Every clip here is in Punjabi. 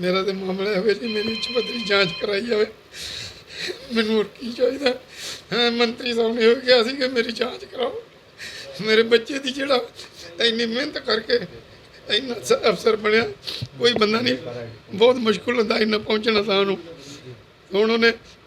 ਮੇਰਾ ਤੇ ਮਾਮਲਾ ਹੋਵੇ ਜੀ, ਮੇਰੀ ਉੱਚ ਪੱਧਰੀ ਜਾਂਚ ਕਰਾਈ ਜਾਵੇ। ਮੈਨੂੰ ਹੋਰ ਕੀ ਚਾਹੀਦਾ? ਹਾਂ, ਮੰਤਰੀ ਸਾਹਿਬ ਨੇ ਇਹ ਕਿਹਾ ਸੀ ਕਿ ਮੇਰੀ ਜਾਂਚ ਕਰਾਓ। ਮੇਰੇ ਬੱਚੇ ਦੀ ਜਿਹੜਾ ਇੰਨੀ ਮਿਹਨਤ ਕਰਕੇ ਇੰਨਾ ਸ- ਅਫਸਰ ਬਣਿਆ, ਕੋਈ ਬੰਦਾ ਨਹੀਂ। ਬਹੁਤ ਮੁਸ਼ਕਲ ਹੁੰਦਾ ਇੰਨਾ ਪਹੁੰਚਣਾ ਤਾਂ ਉਹਨੂੰ ਹੁਣ ਉਹਨੇ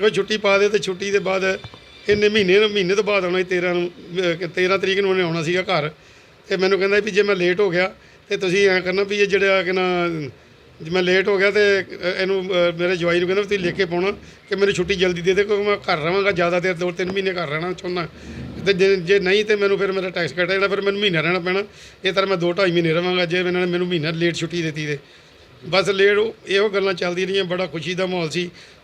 ਕੋਈ ਛੁੱਟੀ ਪਾ ਦੇ ਤੇ ਛੁੱਟੀ ਦੇ ਬਾਅਦ ਇੰਨੇ ਮਹੀਨੇ ਨੂੰ ਮਹੀਨੇ ਤੋਂ ਬਾਅਦ ਆਉਣਾ ਸੀ 13 ਨੂੰ ਅਹ 13 ਤਰੀਕ ਨੂੰ ਉਹਨੇ ਆਉਣਾ ਸੀਗਾ ਘਰ। ਤੇ ਮੈਨੂੰ ਕਹਿੰਦਾ ਵੀ ਜੇ ਮੈਂ ਲੇਟ ਹੋ ਗਿਆ ਤੇ ਤੁਸੀਂ ਐਂ ਕਰਨਾ ਵੀ ਇਹ ਜਿਹੜਾ ਕਿ ਨਾ ਜੇ ਮੈਂ ਲੇਟ ਹੋ ਗਿਆ ਤੇ ਅ, ਇਹਨੂੰ ਅ, ਮੇਰੇ ਜਵਾਈ ਨੂੰ ਕਹਿੰਦਾ ਵੀ ਤੁਸੀਂ ਲਿਖ ਕੇ ਪਾਉਣਾ ਕਿ ਮੈਨੂੰ ਛੁੱਟੀ ਜਲਦੀ ਦੇ ਦੇ ਕਿਉਂਕਿ ਮੈਂ ਘਰ ਰਵਾਂਗਾ ਜ਼ਿਆਦਾ ਦੇਰ ਦੋ ਤਿੰਨ ਮਹੀਨੇ ਘਰ ਰਹਿਣਾ ਚਾਹੁੰਦਾ। ਤੇ ਜੇ ਜੇ ਨਹੀਂ ਤੇ ਮੈਨੂੰ ਫਿਰ ਮੇਰਾ ਟੈਕਸ ਕੱਟਿਆ ਜਾਣਾ ਫਿਰ ਮੈਨੂੰ ਮਹੀਨਾ ਰਹਿਣਾ ਪੈਣਾ। ਇਹ ਤਰ੍ਹਾਂ ਮੈਂ ਦੋ ਢਾਈ ਮਹੀਨੇ ਰਵਾਂਗਾ ਜੇ ਇਹਨਾਂ ਨੇ ਮੈਨੂੰ ਮਹੀਨਾ ਲੇਟ ਛੁੱਟੀ ਦਿੱਤੀ ਤੇ। ਬਸ ਲੇਟ ਉਹ- ਇਹੋ ਗੱਲਾਂ ਚੱਲਦੀਆਂ ਰਹੀਆਂ ਬੜਾ ਖੁਸ਼ੀ ਦਾ ਮਾਹੌਲ ਸੀ।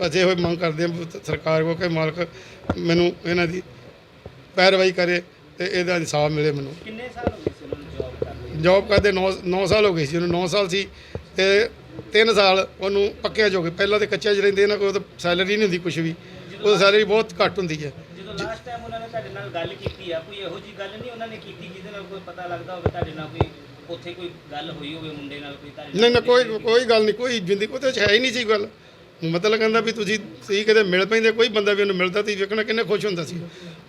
ਬਸ ਇਹੋ ਮੰਗ ਕਰਦੇ ਹਾਂ ਸਰਕਾਰ ਕੋ ਕਿ ਮਾਲਕ ਮੈਨੂੰ ਇਹਨਾਂ ਦੀ ਪੈਰਵਾਈ ਕਰੇ ਤੇ ਇਹਦਾ ਇਨਸਾਫ ਮਿਲੇ ਮੈਨੂੰ। ਕਿੰਨੇ ਸਾਲ ਹੋ ਗਏ ਸੀ ਉਹਨਾਂ ਨੂੰ ਜੌਬ ਕਰਦੇ ਜੌਬ ਕਰਦੇ 9 9 ਸਾਲ ਹੋ ਗਏ ਸੀ ਉਹਨੂੰ 9 ਸਾਲ ਸੀ ਤੇ 3 ਸਾਲ ਉਹਨੂੰ ਪੱਕਿਆਂ ਗਏ। ਪਹਿਲਾਂ ਤੇ ਕੱਚਿਆਂ 'ਚ ਰਹਿੰਦੇ ਇਹਨਾਂ ਕੋਲ ਤਾਂ ਸੈਲਰੀ ਨਹੀਂ ਹੁੰਦੀ ਕੁਝ ਵੀ। ਉਹ ਸੈਲਰੀ ਬਹੁਤ ਘੱਟ ਹੁੰਦੀ ਹੈ। ਜਦੋਂ ਲਾਸਟ ਟਾਈਮ ਉਹਨਾਂ ਨੇ ਤੁਹਾਡੇ ਨਾਲ ਗੱਲ ਕੀਤੀ ਆ ਕੋਈ ਇਹੋ ਜੀ ਗੱਲ ਨਹੀਂ ਉਹਨਾਂ ਨੇ ਕੀਤੀ ਜਿਹਦੇ ਨਾਲ ਕੋਈ ਪਤਾ ਲੱਗਦਾ ਹੋਵੇ ਤੁਹਾਡੇ ਨਾਲ ਕੋਈ ਉੱਥੇ ਕੋਈ ਗੱਲ ਹੋਈ ਹੋਵੇ ਮੁੰਡੇ ਨਾਲ ਕੋਈ ਤੁਹਾਡੇ ਨਹੀਂ ਨਾ ਕੋਈ ਕੋਈ ਗੱਲ ਨਹੀਂ ਕੋਈ ਜ਼ਿੰਦਗੀ ਉਹਦੇ 'ਚ ਹੈ ਹੀ ਨਹੀਂ ਸੀ ਗੱਲ। ਮਤਲਬ ਕਹਿੰਦਾ ਵੀ ਤੁਸੀਂ ਤੁਸੀਂ ਕਦੇ ਮਿਲ ਪੈਂਦੇ, ਕੋਈ ਬੰਦਾ ਵੀ ਉਹਨੂੰ ਮਿਲਦਾ, ਤੁਸੀਂ ਵੇਖਣਾ ਕਿੰਨੇ ਖੁਸ਼ ਹੁੰਦਾ ਸੀ।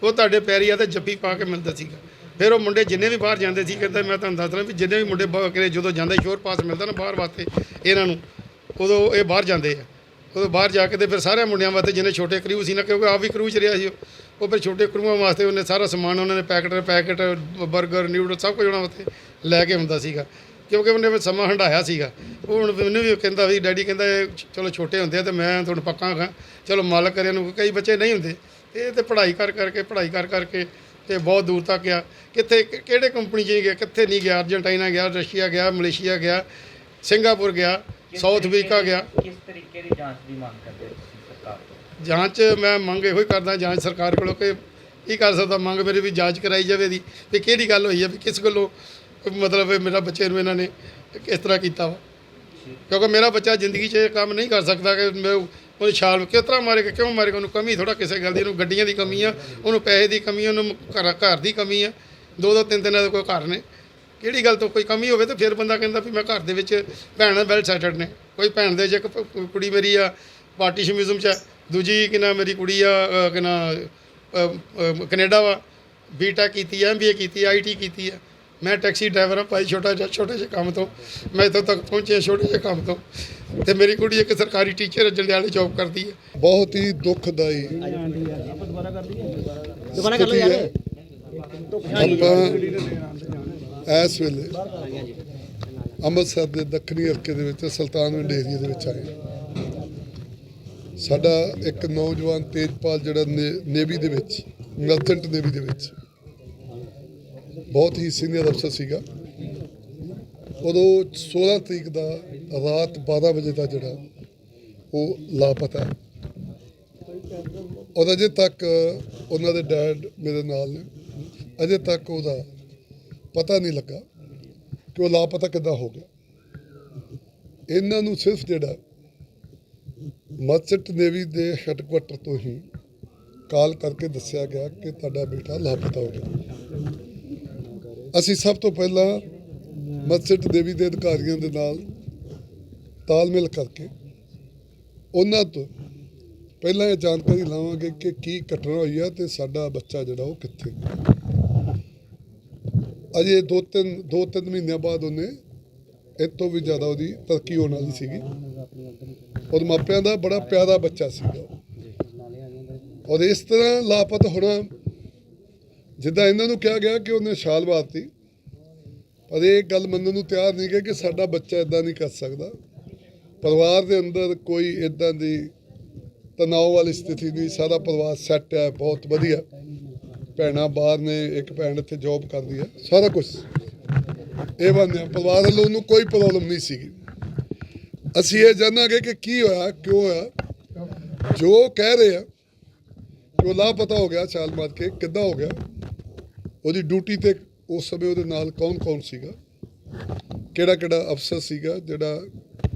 ਉਹ ਤੁਹਾਡੇ ਪੈਰੀ ਤੇ ਜੱਫੀ ਪਾ ਕੇ ਮਿਲਦਾ ਸੀਗਾ। ਫਿਰ ਉਹ ਮੁੰਡੇ ਜਿੰਨੇ ਵੀ ਬਾਹਰ ਜਾਂਦੇ ਸੀ ਕਹਿੰਦਾ ਮੈਂ ਤੁਹਾਨੂੰ ਦੱਸ ਰਿਹਾ ਵੀ ਜਿੰਨੇ ਵੀ ਮੁੰਡੇ ਬਾਹਰ ਜਦੋਂ ਜਾਂਦੇ ਸ਼ੋਰ ਪਾਸ ਮਿਲਦਾ ਨਾ ਬਾਹਰ ਵਾਸਤੇ, ਇਹਨਾਂ ਨੂੰ, ਉਦੋਂ ਇਹ ਬਾਹਰ ਜਾਂਦੇ ਆ। ਉਦੋਂ ਬਾਹਰ ਜਾ ਕੇ ਤੇ ਫਿਰ ਸਾਰਿਆਂ ਮੁੰਡਿਆਂ ਵਾਸਤੇ ਜਿਹਨੇ ਛੋਟੇ ਕਰੂ ਸੀ ਨਾ, ਕਿਉਂਕਿ ਆਪ ਵੀ ਕਰੂ ਚ ਰਿਹਾ ਸੀ ਉਹ। ਉਹ ਫਿਰ ਛੋਟੇ ਕਰੂਆਂ ਵਾਸਤੇ ਉਹਨੇ ਸਾਰਾ ਸਮਾਨ ਉਹਨਾਂ ਨੇ ਪੈਕਟ ਪੈਕਟ 버ਗਰ ਨਿਊਡਲ ਸਭ ਕੁਝ ਉਹਨਾਂ ਵਾਸਤੇ ਲੈ ਕੇ ਹੁੰਦਾ ਸੀਗਾ। ਕਿਉਂਕਿ ਉਹਨੇ ਫਿਰ ਸਮਾਂ ਹੰਡਾਇਆ ਸੀਗਾ। ਉਹ ਹੁਣ ਮੈਨੂੰ ਵੀ ਕਹਿੰਦਾ ਵੀ ਡੈਡੀ ਕਹਿੰਦਾ ਇਹ ਚਲੋ ਛੋਟੇ ਹੁੰਦੇ ਆ ਤੇ ਮੈਂ ਤੁਹਾਨੂੰ ਪੱਕਾ ਖਾਂ ਚਲੋ ਮਾਲਕ ਕਰੇ ਨੂੰ ਕਈ ਬੱਚੇ ਨਹੀਂ ਹੁੰਦੇ। ਇਹ ਤੇ ਪੜ੍ਹਾਈ ਕਰ ਕਰਕੇ ਪੜ੍ਹਾਈ ਕਰ ਕਰਕੇ ਤੇ ਬਹੁਤ ਦੂਰ ਤੱਕ ਗਿਆ। ਕਿੱਥੇ ਕਿਹੜੇ ਕੰਪਨੀ 'ਚ ਗਿਆ ਕਿੱਥੇ ਨਹੀਂ ਗਿਆ। ਅਰਜਨਟਾਈਨਾ ਗਿਆ ਰਸ਼ੀਆ ਗਿਆ ਮਲੇਸ਼ੀਆ ਗਿਆ ਸਿੰਗਾਪੁਰ ਗਿਆ ਸਾਊਥ ਅਫਰੀਕਾ ਗਿਆ। ਕਿਸ ਤਰੀਕੇ ਦੀ ਜਾਂਚ ਦੀ ਮੰਗ ਕਰਦੇ ਹੋ ਸਰਕਾਰ ਤੋਂ? ਜਾਂਚ ਮੈਂ ਮੰਗ ਇਹੋ ਹੀ ਕਰਦਾ ਜਾਂਚ ਸਰਕਾਰ ਕੋਲੋਂ ਕਿ ਕੀ ਕਰ ਸਕਦਾ। ਮੰਗ ਮੇਰੀ ਵੀ ਜਾਂਚ ਕਰਾਈ ਜਾਵੇ ਦੀ ਵੀ ਕਿਹੜੀ ਗੱਲ ਹੋਈ ਹੈ ਵੀ ਕਿਸ ਗੱਲੋਂ ਮਤਲਬ ਮੇਰਾ ਬੱਚੇ ਨੂੰ ਇਹਨਾਂ ਨੇ ਇਸ ਤਰ੍ਹਾਂ ਕੀਤਾ ਵਾ। ਕਿਉਂਕਿ ਮੇਰਾ ਬੱਚਾ ਜ਼ਿੰਦਗੀ 'ਚ ਇਹ ਕੰਮ ਨਹੀਂ ਕਰ ਸਕਦਾ ਕਿ ਮੈਂ ਉਹਨੂੰ ਛਾਲ ਕਿਸ ਤਰ੍ਹਾਂ ਮਾਰੇਗਾ ਕਿਉਂ ਮਾਰੇਗਾ ਉਹਨੂੰ ਕਮੀ ਥੋੜਾ ਕਿਸੇ ਗੱਲ ਦੀ ਉਹਨੂੰ ਗੱਡੀਆਂ ਦੀ ਕਮੀ ਆ ਉਹਨੂੰ ਪੈਸੇ ਦੀ ਕਮੀ ਆ, ਉਹਨੂੰ ਘਰ ਘਰ ਦੀ ਕਮੀ ਆ। ਦੋ ਦੋ ਤਿੰਨ ਤਿੰਨ ਦੇ ਕੋਈ ਘਰ ਨੇ ਕਿਹੜੀ ਗੱਲ ਤੋਂ ਕੋਈ ਕਮੀ ਹੋਵੇ ਤਾਂ ਫਿਰ ਬੰਦਾ ਕਹਿੰਦਾ ਵੀ ਮੈਂ ਘਰ ਦੇ ਵਿੱਚ ਭੈਣ ਵੈਲ ਸੈਟਲਡ ਨੇ। ਕੋਈ ਭੈਣ ਦੇ ਜੇ ਇੱਕ ਕੁੜੀ ਮੇਰੀ ਆ ਪਾਰਟੀਸ਼ਨਿਜ਼ਮ ਚ ਆ, ਦੂਜੀ ਕਿ ਨਾ ਮੇਰੀ ਕੁੜੀ ਆ ਕਿ ਨਾ ਅ, ਅ, ਕੈਨੇਡਾ ਵਾ। ਬੀਟੈਕ ਕੀਤੀ ਆ ਐਮਬੀਏ ਕੀਤੀ ਆ ਆਈਟੀ ਕੀਤੀ ਆ। ਮੈਂ ਟੈਕਸੀ ਡਰਾਈਵਰ ਆ ਭਾਈ ਛੋਟਾ ਜਿਹਾ ਛੋਟੇ ਜਿਹੇ ਕੰਮ ਤੋਂ। ਮੈਂ ਇੱਥੋਂ ਤੱਕ ਪਹੁੰਚਿਆ ਛੋਟੇ ਜਿਹੇ ਕੰਮ ਤੋਂ। ਤੇ ਮੇਰੀ ਕੁੜੀ ਇੱਕ ਸਰਕਾਰੀ ਟੀਚਰ ਜੰਡਿਆਲੇ ਜੌਬ ਕਰਦੀ ਹੈ। ਬਹੁਤ ਹੀ ਦੁਖਦਾਈ। ਹੈ। ਆਪਾਂ ਇਸ ਵੇਲੇ ਅੰਮ੍ਰਿਤਸਰ ਦੇ ਦੱਖਣੀ ਇਲਾਕੇ ਦੇ ਵਿੱਚ ਸੁਲਤਾਨਵਿੰਡ ਏਰੀਆ ਦੇ ਵਿੱਚ ਆਏ ਹਾਂ। ਸਾਡਾ ਇੱਕ ਨੌਜਵਾਨ ਤੇਜਪਾਲ ਜਿਹੜਾ ਨੇ- ਨੇਵੀ ਦੇ ਵਿੱਚ ਮਰਚੈਂਟ ਨੇਵੀ ਦੇ ਵਿੱਚ ਬਹੁਤ ਹੀ ਸੀਨੀਅਰ ਅਫਸਰ ਸੀਗਾ। ਉਦੋਂ 16 ਤਰੀਕ ਦਾ ਰਾਤ 12 ਵਜੇ ਦਾ ਜਿਹੜਾ ਉਹ ਲਾਪਤਾ। ਹੈ ਔਰ ਅਜੇ ਤੱਕ ਉਹਨਾਂ ਦੇ ਡੈਡ ਮੇਰੇ ਨਾਲ ਨੇ। ਅਜੇ ਤੱਕ ਉਹਦਾ ਪਤਾ ਨਹੀਂ ਲੱਗਾ ਕਿ ਉਹ ਲਾਪਤਾ ਕਿੱਦਾਂ ਹੋ ਗਿਆ। ਇਹਨਾਂ ਨੂੰ ਸਿਰਫ ਜਿਹੜਾ ਮਰਚੈਂਟ ਨੇਵੀ ਦੇ ਹੈੱਡਕੁਆਟਰ ਤੋਂ ਹੀ ਕਾਲ ਕਰਕੇ ਦੱਸਿਆ ਗਿਆ ਕਿ ਤੁਹਾਡਾ ਬੇਟਾ ਲਾਪਤਾ ਹੋ ਗਿਆ। ਅਸੀਂ ਸਭ ਤੋਂ ਪਹਿਲਾਂ ਮਸਜਿਦ ਦੇਵੀ ਦੇ ਅਧਿਕਾਰੀਆਂ ਦੇ ਨਾਲ ਤਾਲਮੇਲ ਕਰਕੇ ਉਹਨਾਂ ਤੋਂ ਪਹਿਲਾਂ ਇਹ ਜਾਣਕਾਰੀ ਲਾਵਾਂਗੇ ਕਿ ਕੀ ਘਟਨਾ ਹੋਈ ਆ ਤੇ ਸਾਡਾ ਬੱਚਾ ਜਿਹੜਾ ਉਹ ਕਿੱਥੇ ਅਜੇ ਦੋ ਤਿੰਨ ਦੋ ਤਿੰਨ ਮਹੀਨਿਆਂ ਬਾਅਦ ਉਹਨੇ ਇਹ ਤੋਂ ਵੀ ਜ਼ਿਆਦਾ ਉਹਦੀ ਤਰੱਕੀ ਹੋਣ ਵਾਲੀ ਸੀਗੀ। ਔਰ ਮਾਪਿਆਂ ਦਾ ਬੜਾ ਪਿਆਰਾ ਬੱਚਾ ਸੀਗਾ ਔਰ ਇਸ ਤਰ੍ਹਾਂ ਲਾਪਤ ਹੋਣਾ ਜਿੱਦਾਂ ਇਹਨਾਂ ਨੂੰ ਕਿਹਾ ਗਿਆ ਕਿ ਉਹਨੇ ਛਾਲ ਮਾਰਤੀ, ਪਰ ਇਹ ਗੱਲ ਮੰਨਣ ਨੂੰ ਤਿਆਰ ਨਹੀਂ ਗਏ ਕਿ ਸਾਡਾ ਬੱਚਾ ਇਦਾਂ ਨਹੀਂ ਕਰ ਸਕਦਾ। ਪਰਿਵਾਰ ਦੇ ਅੰਦਰ ਕੋਈ ਇਦਾਂ ਦੀ ਤਣਾਅ ਵਾਲੀ ਸਥਿਤੀ ਨਹੀਂ, ਸਾਰਾ ਪਰਿਵਾਰ ਸੈੱਟ ਹੈ, ਬਹੁਤ ਵਧੀਆ। ਭੈਣਾਂ ਬਾਹਰ ਨੇ, ਇੱਕ ਭੈਣ ਇੱਥੇ ਜੌਬ ਕਰਦੀ ਹੈ, ਸਾਰਾ ਕੁਝ ਇਹ ਬੰਦੇ ਪਰਿਵਾਰ ਵੱਲੋਂ ਉਹਨੂੰ ਕੋਈ ਪ੍ਰੋਬਲਮ ਨਹੀਂ ਸੀਗੀ। ਅਸੀਂ ਇਹ ਜਾਣਾਂਗੇ ਕਿ ਕੀ ਹੋਇਆ, ਕਿਉਂ ਹੋਇਆ। ਜੋ ਕਹਿ ਰਹੇ ਆ ਕਿ ਉਹ ਲਾਪਤਾ ਹੋ ਗਿਆ, ਛਾਲ ਮਾਰ ਕੇ, ਕਿੱਦਾਂ ਹੋ ਗਿਆ ਉਹਦੀ ਡਿਊਟੀ ਤੇ ਉਸ ਸਮੇਂ ਉਹਦੇ ਨਾਲ ਕੌਣ ਕੌਣ ਸੀਗਾ? ਕਿਹੜਾ ਕਿਹੜਾ ਅਫਸਰ ਸੀਗਾ? ਜਿਹੜਾ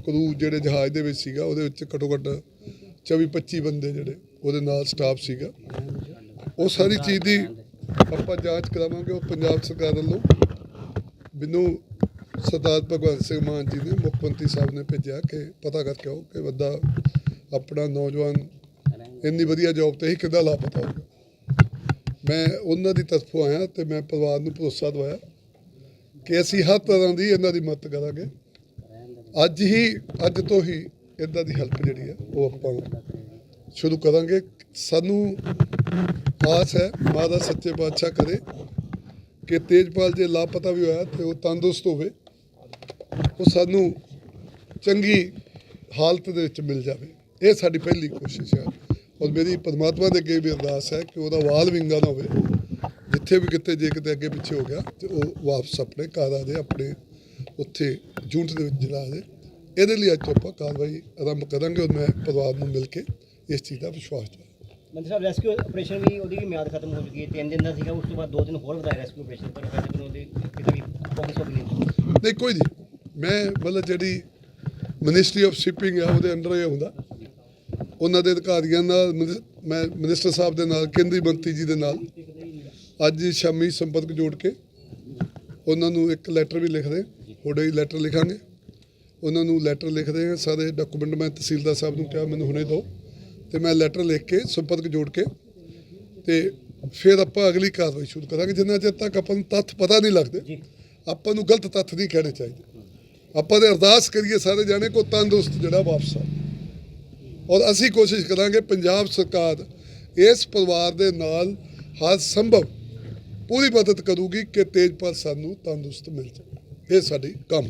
ਕਰੂ ਜਿਹੜੇ ਜਹਾਜ਼ ਦੇ ਵਿੱਚ ਸੀਗਾ, ਉਹਦੇ ਵਿੱਚ ਘੱਟੋ ਘੱਟ 24 25 ਬੰਦੇ ਜਿਹੜੇ ਉਹਦੇ ਨਾਲ ਸਟਾਫ ਸੀਗਾ। ਉਹ ਸਾਰੀ ਚੀਜ਼ ਦੀ ਆਪਾਂ ਜਾਂਚ ਕਰਾਵਾਂਗੇ, ਉਹ ਪੰਜਾਬ ਸਰਕਾਰ ਵੱਲੋਂ। ਮੈਨੂੰ ਸਰਦਾਰ ਭਗਵੰਤ ਸਿੰਘ ਮਾਨ ਜੀ ਨੇ, ਮੁੱਖ ਮੰਤਰੀ ਸਾਹਿਬ ਨੇ ਭੇਜਿਆ ਕਿ ਪਤਾ ਕਰਕੇ ਆਓ ਕਿ ਬੰਦਾ ਆਪਣਾ ਨੌਜਵਾਨ ਇੰਨੀ ਵਧੀਆ ਜੌਬ ਤੇ ਹੀ ਕਿੱਦਾਂ ਲਾਪਤਾ ਹੋ ਮੈਂ ਉਹਨਾਂ ਦੀ ਤਰਫੋਂ ਆਇਆ ਤੇ ਮੈਂ ਪਰਿਵਾਰ ਨੂੰ ਭਰੋਸਾ ਦਵਾਇਆ ਕਿ ਅਸੀਂ ਹਰ ਤਰ੍ਹਾਂ ਦੀ ਇਹਨਾਂ ਦੀ ਮਦਦ ਕਰਾਂਗੇ। ਅੱਜ ਹੀ, ਅੱਜ ਤੋਂ ਹੀ ਇਹਨਾਂ ਦੀ ਹੈਲਪ ਜਿਹੜੀ ਹੈ, ਉਹ ਆਪਾਂ ਸ਼ੁਰੂ ਕਰਾਂਗੇ। ਸਾਨੂੰ ਆਸ ਹੈ ਮਾਂ ਸੱਚੇ ਪਾਤਸ਼ਾਹ ਕਰੇ ਕਿ ਤੇਜਪਾਲ ਜੇ ਲਾਪਤਾ ਵੀ ਹੋਇਆ ਤੇ ਉਹ ਤੰਦਰੁਸਤ ਹੋਵੇ, ਉਹ ਸਾਨੂੰ ਚੰਗੀ ਹਾਲਤ ਦੇ ਵਿੱਚ ਮਿਲ ਜਾਵੇ। ਇਹ ਸਾਡੀ ਪਹਿਲੀ ਕੋਸ਼ਿਸ਼ ਹੈ। ਔਰ ਮੇਰੀ ਪਰਮਾਤਮਾ ਦੇ ਅੱਗੇ ਵੀ ਅਰਦਾਸ ਹੈ ਕਿ ਉਹਦਾ ਵਾਲ ਵਿੰਗਾ ਨਾ ਹੋਵੇ ਜਿੱਥੇ ਵੀ ਕਿਤੇ ਜੇ ਕਿਤੇ ਅੱਗੇ ਪਿੱਛੇ ਹੋ ਗਿਆ ਤੇ ਉਹ ਵਾਪਸ ਆਪਣੇ ਘਰ ਆ ਜਾਏ ਆਪਣੇ ਉੱਥੇ ਜੂਨਟ ਦੇ ਵਿੱਚ ਆ ਜਾਏ। ਇਹਦੇ ਲਈ ਅੱਜ ਆਪਾਂ ਕਾਰਵਾਈ ਆਰੰਭ ਕਰਾਂਗੇ ਔਰ ਮੈਂ ਪਰਿਵਾਰ ਨੂੰ ਮਿਲ ਕੇ ਇਸ ਚੀਜ਼ ਦਾ ਵਿਸ਼ਵਾਸ ਦਵਾਂ ਮੰਤਰੀ ਸਾਹਿਬ ਰੈਸਕਿਊ ਆਪਰੇਸ਼ਨ ਵੀ ਉਹਦੀ ਵੀ ਮਿਆਦ ਖਤਮ ਹੋ ਚੁੱਕੀ ਹੈ ਤਿੰਨ ਦਿਨ ਦਾ ਸੀਗਾ ਉਸ ਤੋਂ ਬਾਅਦ ਦੋ ਦਿਨ ਹੋਰ ਵਧਾਇਆ ਰੈਸਕਿਊ ਆਪਰੇਸ਼ਨ ਪਰ ਫਿਰ ਤੱਕ ਉਹਦੇ ਕਿਤੇ ਵੀ ਫੋਕਸ ਹੋ ਨਹੀਂ। ਨਹੀਂ ਕੋਈ ਨਹੀਂ। ਮੈਂ ਮਤਲਬ ਜਿਹੜੀ ਮਿਨਿਸਟਰੀ ਆਫ ਸ਼ਿਪਿੰਗ ਹੈ ਉਹਦੇ ਅੰਡਰ ਇਹ ਹੁੰਦਾ ਉਹਨਾਂ ਦੇ ਅਧਿਕਾਰੀਆਂ ਨਾਲ ਮੈਂ ਮਿਨਿਸਟਰ ਸਾਹਿਬ ਦੇ ਨਾਲ ਕੇਂਦਰੀ ਮੰਤਰੀ ਜੀ ਦੇ ਨਾਲ ਅੱਜ ਸ਼ਾਮੀ ਸੰਪਰਕ ਜੋੜ ਕੇ ਉਹਨਾਂ ਨੂੰ ਇੱਕ ਲੈਟਰ ਵੀ ਲਿਖਦੇ ਹੁਣੇ ਹੀ ਲੈਟਰ ਲਿਖਾਂਗੇ। ਉਹਨਾਂ ਨੂੰ ਲੈਟਰ ਲਿਖਦੇ ਹਾਂ। ਸਾਰੇ ਡਾਕੂਮੈਂਟ ਮੈਂ ਤਹਿਸੀਲਦਾਰ ਸਾਹਿਬ ਨੂੰ ਕਿਹਾ ਮੈਨੂੰ ਹੁਣੇ ਦਿਓ ਤੇ ਮੈਂ ਲੈਟਰ ਲਿਖ ਕੇ ਸੰਪਰਕ ਜੋੜ ਕੇ ਤੇ ਫਿਰ ਆਪਾਂ ਅਗਲੀ ਕਾਰਵਾਈ ਸ਼ੁਰੂ ਕਰਾਂਗੇ। ਜਿੰਨਾ ਚਿਰ ਤੱਕ ਆਪਾਂ ਨੂੰ ਤੱਥ ਪਤਾ ਨਹੀਂ ਲੱਗਦੇ ਆਪਾਂ ਨੂੰ ਗਲਤ ਤੱਥ ਨਹੀਂ ਕਹਿਣੇ ਚਾਹੀਦੇ। ਆਪਾਂ ਦੇ ਅਰਦਾਸ ਕਰੀਏ ਸਾਰੇ ਜਾਣੇ ਕੋ ਤੰਦਰੁਸਤ ਜਿਹੜਾ ਵਾਪਸ ਆ ਔਰ ਅਸੀਂ ਕੋਸ਼ਿਸ਼ ਕਰਾਂਗੇ ਪੰਜਾਬ ਸਰਕਾਰ ਇਸ ਪਰਿਵਾਰ ਦੇ ਨਾਲ ਹਰ ਸੰਭਵ ਪੂਰੀ ਮਦਦ ਕਰੂਗੀ ਕਿ ਤੇਜਪਾਲ ਸਾਨੂੰ ਤੰਦਰੁਸਤ ਮਿਲ ਜਾਵੇ। ਇਹ ਸਾਡੀ ਕੰਮ।